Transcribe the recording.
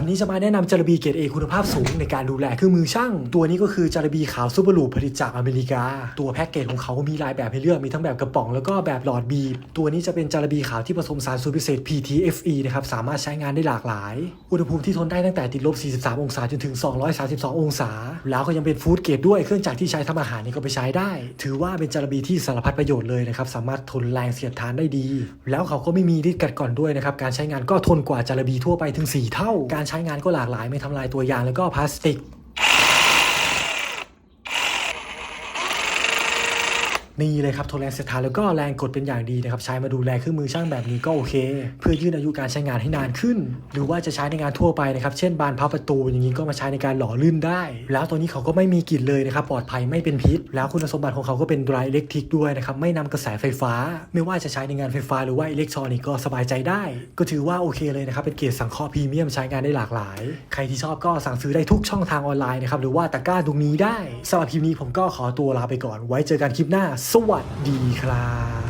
วันนี้จะมาแนะนำจารบีเกรดเอคุณภาพสูงในการดูแลเครื่องมือช่าง ตัวนี้ก็คือจารบีขาวซูเปอร์ลูปผลิตจากอเมริกา ตัวแพ็กเกจของเขามีหลายแบบให้เลือกมีทั้งแบบกระป๋องแล้วก็แบบหลอดบีบตัวนี้จะเป็นจารบีขาวที่ผสมสารสูตรพิเศษ PTFE นะครับสามารถใช้งานได้หลากหลาย อุณหภูมิที่ทนได้ตั้งแต่ติดลบ 43 องศาจนถึง 232 องศา แล้วก็ยังเป็นฟู้ดเกรดด้วยเครื่องจักรที่ใช้ทำอาหารนี่ก็ไปใช้ได้ ถือว่าเป็นจารบีที่สารพัดประโยชน์เลยนะครับสามารถทนแรงเสียดทานได้ดี แล้วเขาก็ไม่มีฤทธิ์กัดก่อนด้วยนะครับการใช้งานก็ทนกว่าจารบีทั่วไปถึง 4 เท่าการใช้งานก็หลากหลายไม่ทำลายตัวยางแล้วก็พลาสติก นี่เลยครับทนแรงเสียดทานแล้วก็แรงกดเป็นอย่างดีนะครับใช้มาดูแลเครื่องมือช่างแบบนี้ก็โอเค เพื่อยืดอายุการใช้งานให้นานขึ้น หรือว่าจะใช้ในงานทั่วไปนะครับเช่นบานพับประตูอย่างนี้ก็มาใช้ในการหล่อลื่นได้ แล้วตัวนี้เขาก็ไม่มีกลิ่นเลยนะครับปลอดภัยไม่เป็นพิษ แล้วคุณสมบัติของเขาก็เป็น dry electric ด้วยนะครับไม่นำกระแสไฟฟ้า ไม่ว่าจะใช้ในงานไฟฟ้าหรือว่าอิเล็กทรอนิกส์ก็สบายใจได้ ก็ถือว่าโอเคเลยนะครับเป็นเกียรติสังเคราะห์พรีเมียมใช้งานได้หลากหลาย ใครที่ชอบก็สั่งซื้อได้ทุกช่องทางออนไลน์นะครับหรือว่าตะกร้าตรงนี้ได้สำหรับคลิปนี้ผมก็ขอตัวลาไปก่อน ไว้เจอกันคลิปหน้าสวัสดีครับ